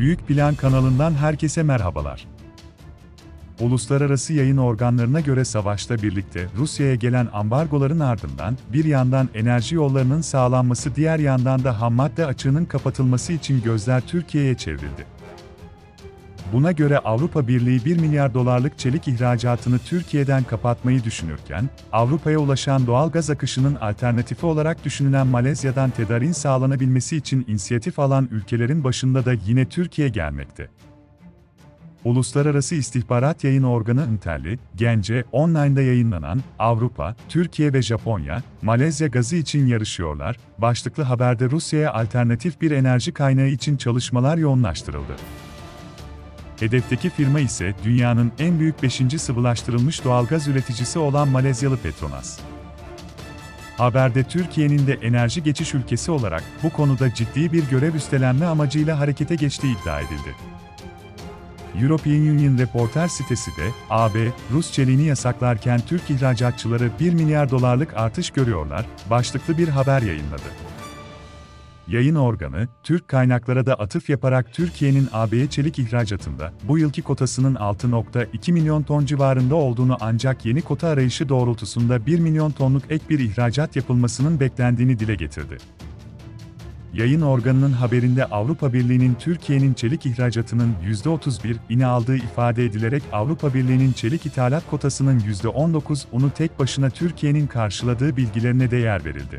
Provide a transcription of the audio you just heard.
Büyük Plan kanalından herkese merhabalar. Uluslararası yayın organlarına göre savaşta birlikte Rusya'ya gelen ambargoların ardından bir yandan enerji yollarının sağlanması diğer yandan da hammadde açığının kapatılması için gözler Türkiye'ye çevrildi. Buna göre Avrupa Birliği 1 milyar dolarlık çelik ihracatını Türkiye'den kapatmayı düşünürken, Avrupa'ya ulaşan doğal gaz akışının alternatifi olarak düşünülen Malezya'dan tedarin sağlanabilmesi için inisiyatif alan ülkelerin başında da yine Türkiye gelmekte. Uluslararası İstihbarat Yayın Organı Interli, Gence, online'da yayınlanan Avrupa, Türkiye ve Japonya, Malezya gazı için yarışıyorlar, başlıklı haberde Rusya'ya alternatif bir enerji kaynağı için çalışmalar yoğunlaştırıldı. Hedefteki firma ise dünyanın en büyük 5. sıvılaştırılmış doğalgaz üreticisi olan Malezyalı Petronas. Haberde Türkiye'nin de enerji geçiş ülkesi olarak bu konuda ciddi bir görev üstlenme amacıyla harekete geçtiği iddia edildi. European Union Reporter sitesi de, AB, Rus çeliğini yasaklarken Türk ihracatçıları 1 milyar dolarlık artış görüyorlar, başlıklı bir haber yayınladı. Yayın organı, Türk kaynaklara da atıf yaparak Türkiye'nin AB'ye çelik ihracatında bu yılki kotasının 6.2 milyon ton civarında olduğunu ancak yeni kota arayışı doğrultusunda 1 milyon tonluk ek bir ihracat yapılmasının beklendiğini dile getirdi. Yayın organının haberinde Avrupa Birliği'nin Türkiye'nin çelik ihracatının %31'ini aldığı ifade edilerek Avrupa Birliği'nin çelik ithalat kotasının %19'unu tek başına Türkiye'nin karşıladığı bilgilerine de yer verildi.